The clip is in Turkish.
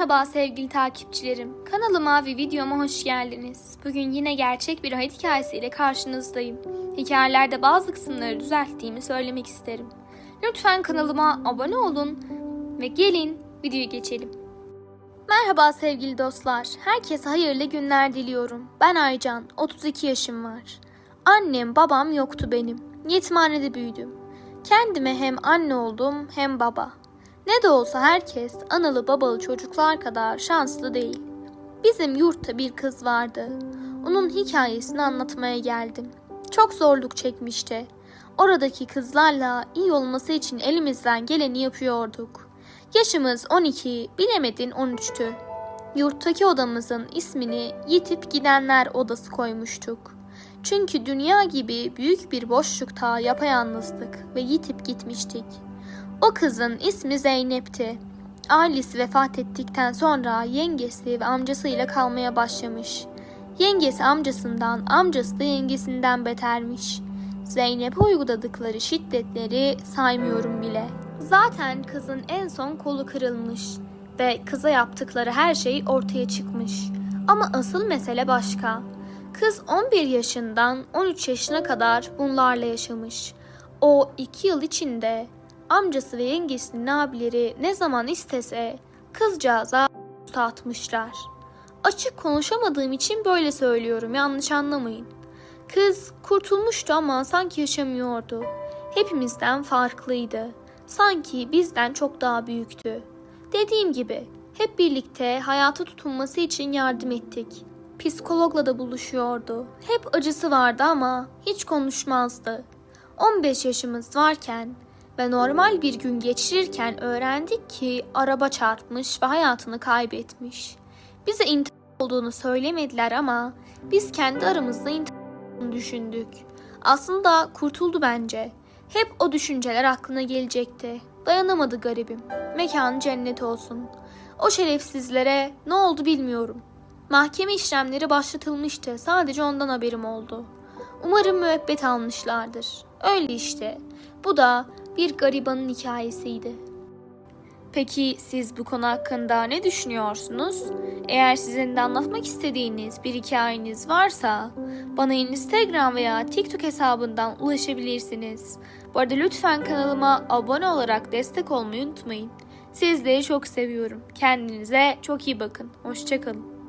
Merhaba sevgili takipçilerim. Kanalıma ve videoma hoş geldiniz. Bugün yine gerçek bir hayat hikayesiyle karşınızdayım. Hikayelerde bazı kısımları düzelttiğimi söylemek isterim. Lütfen kanalıma abone olun ve gelin videoya geçelim. Merhaba sevgili dostlar. Herkese hayırlı günler diliyorum. Ben Aycan, 32 yaşım var. Annem, babam yoktu benim. Yetimhanede büyüdüm. Kendime hem anne oldum hem baba. Ne de olsa herkes analı babalı çocuklar kadar şanslı değil. Bizim yurtta bir kız vardı. Onun hikayesini anlatmaya geldim. Çok zorluk çekmişti. Oradaki kızlarla iyi olması için elimizden geleni yapıyorduk. Yaşımız 12, bilemedin 13'tü. Yurttaki odamızın ismini yitip gidenler odası koymuştuk. Çünkü dünya gibi büyük bir boşlukta yapayalnızdık ve yitip gitmiştik. O kızın ismi Zeynep'ti. Ailesi vefat ettikten sonra yengesi ve amcasıyla kalmaya başlamış. Yengesi amcasından, amcası da yengesinden betermiş. Zeynep'e uyguladıkları şiddetleri saymıyorum bile. Zaten kızın en son kolu kırılmış ve kıza yaptıkları her şey ortaya çıkmış. Ama asıl mesele başka. Kız 11 yaşından 13 yaşına kadar bunlarla yaşamış. O iki yıl içinde amcası ve yengesinin abileri ne zaman istese kızcağıza atmışlar. Açık konuşamadığım için böyle söylüyorum yanlış anlamayın. Kız kurtulmuştu ama sanki yaşamıyordu. Hepimizden farklıydı. Sanki bizden çok daha büyüktü. Dediğim gibi hep birlikte hayata tutunması için yardım ettik. Psikologla da buluşuyordu. Hep acısı vardı ama hiç konuşmazdı. 15 yaşımız varken ve normal bir gün geçirirken öğrendik ki araba çarpmış ve hayatını kaybetmiş. Bize intihar olduğunu söylemediler ama biz kendi aramızda intihar düşündük. Aslında kurtuldu bence. Hep o düşünceler aklına gelecekti. Dayanamadı garibim. Mekanı cennet olsun. O şerefsizlere ne oldu bilmiyorum. Mahkeme işlemleri başlatılmıştı. Sadece ondan haberim oldu. Umarım müebbet almışlardır. Öyle işte. Bu da bir garibanın hikayesiydi. Peki siz bu konu hakkında ne düşünüyorsunuz? Eğer sizin de anlatmak istediğiniz bir hikayeniz varsa bana Instagram veya TikTok hesabından ulaşabilirsiniz. Bu arada lütfen kanalıma abone olarak destek olmayı unutmayın. Sizleri çok seviyorum. Kendinize çok iyi bakın. Hoşçakalın.